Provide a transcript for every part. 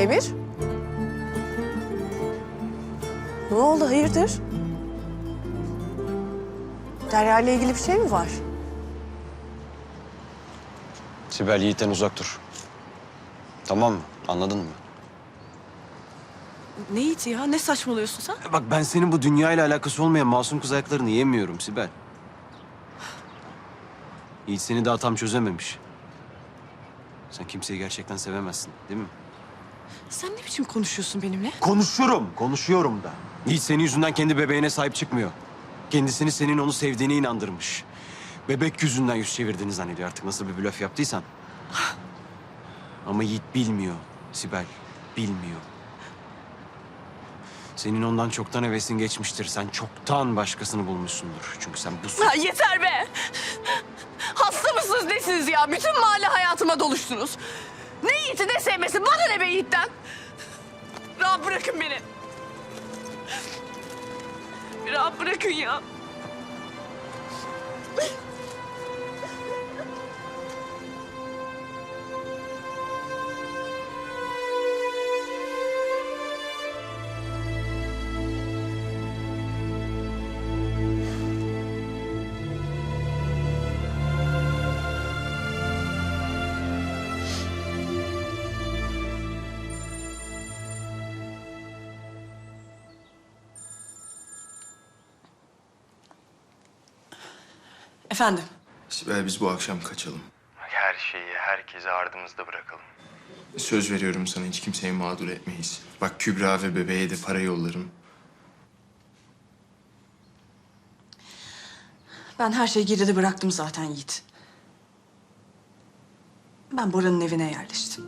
Emir? Ne oldu hayırdır? Derya ile ilgili bir şey mi var? Sibel Yiğit'ten uzak dur. Tamam mı? Anladın mı? Ne iti ya? Ne saçmalıyorsun sen? Bak ben senin bu dünyayla alakası olmayan masum kız ayaklarını yemiyorum Sibel. Yiğit seni daha tam çözememiş. Sen kimseyi gerçekten sevemezsin değil mi? Sen ne biçim konuşuyorsun benimle? Konuşurum, konuşuyorum da. Yiğit senin yüzünden kendi bebeğine sahip çıkmıyor. Kendisini senin onu sevdiğine inandırmış. Bebek yüzünden yüz çevirdiğini zannediyor artık nasıl bir blöf yaptıysan. Ama Yiğit bilmiyor Sibel, bilmiyor. Senin ondan çoktan hevesin geçmiştir. Sen çoktan başkasını bulmuşsundur. Çünkü sen bu... Ya yeter be! Hasta mısınız nesiniz ya? Bütün mahalle hayatıma doluştunuz. Ne Yiğit'i ne sevmesi bana ne be Yiğit'ten? Rahat bırakın beni. Rahat bırakın ya. Efendim? Sibel biz bu akşam kaçalım. Her şeyi, herkesi ardımızda bırakalım. Söz veriyorum sana hiç kimseyi mağdur etmeyiz. Bak Kübra ve bebeğe de para yollarım. Ben her şeyi geride bıraktım zaten Yiğit. Ben Bora'nın evine yerleştim.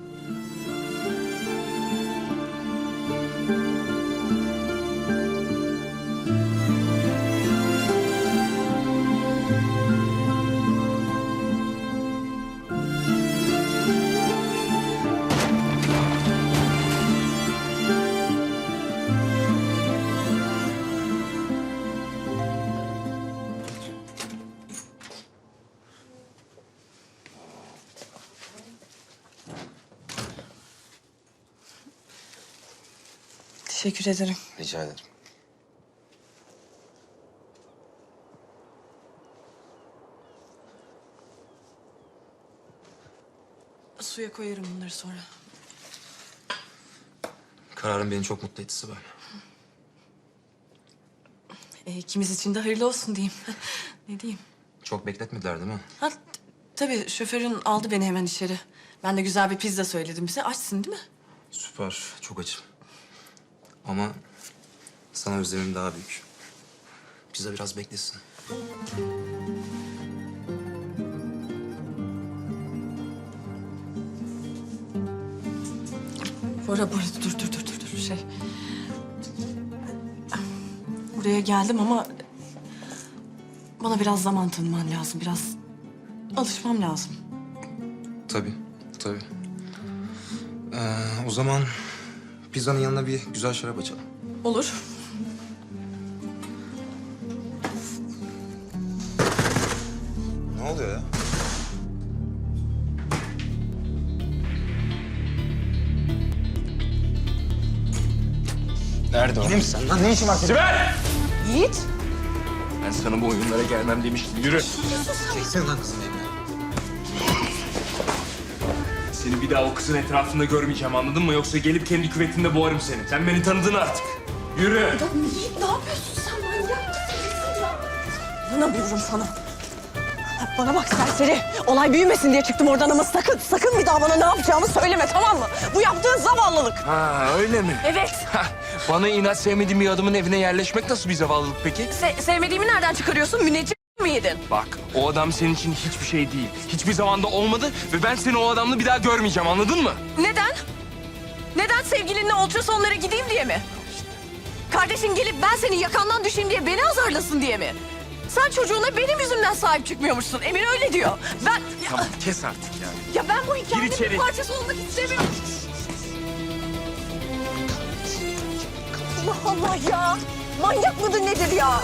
Teşekkür ederim. Rica ederim. Suya koyarım bunları sonra. Kararın beni çok mutlu etti Sibel. E, ikimiz için de hayırlı olsun diyeyim. ne diyeyim? Çok bekletmediler değil mi? Ha, tabii şoförün aldı beni hemen içeri. Ben de güzel bir pizza söyledim bize. Açsın değil mi? Süper, çok açım. Ama sana özlemim daha büyük. Pizza biraz beklesin. Bora, Bora dur dur dur dur dur şey. Buraya geldim ama bana biraz zaman tanıman lazım. Biraz alışmam lazım. Tabii, tabii. Ee, o zaman pizzanın yanına bir güzel şarap açalım. Olur. Ne oluyor ya? Nerede o? Sen lan ne işin var? Yiğit. Ben sana bu oyunlara gelmem demiştim. Yürü. Çeksene lan kızın eline. Seni bir daha o kızın etrafında görmeyeceğim anladın mı? Yoksa gelip kendi küvetinde boğarım seni. Sen beni tanıdın artık. Yürü. Ne yapıyorsun sen manyak mısın ya? İnanamıyorum sana. Bana bak serseri. Olay büyümesin diye çıktım oradan ama sakın, sakın bir daha bana ne yapacağımı söyleme tamam mı? Bu yaptığın zavallılık. Ha öyle mi? Evet. Hah, Bana inat sevmediğim bir adamın evine yerleşmek nasıl bir zavallılık peki? Se- sevmediğimi nereden çıkarıyorsun? Müneccim yedin? Bak o adam senin için hiçbir şey değil. Hiçbir zamanda olmadı ve ben seni o adamla bir daha görmeyeceğim anladın mı? Neden? Neden sevgilinle ultrasonlara gideyim diye mi? Kardeşin gelip ben senin yakandan düşeyim diye beni azarlasın diye mi? Sen çocuğuna benim yüzümden sahip çıkmıyormuşsun. Emir öyle diyor. Ben... Tamam kes artık yani. ya ben bu hikayenin Gir içeri. bir parçası olmak istemiyorum. Allah Allah ya. Manyak mıdır nedir ya?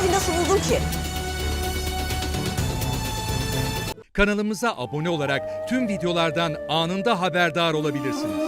kapıyı nasıl buldun ki? Kanalımıza abone olarak tüm videolardan anında haberdar olabilirsiniz.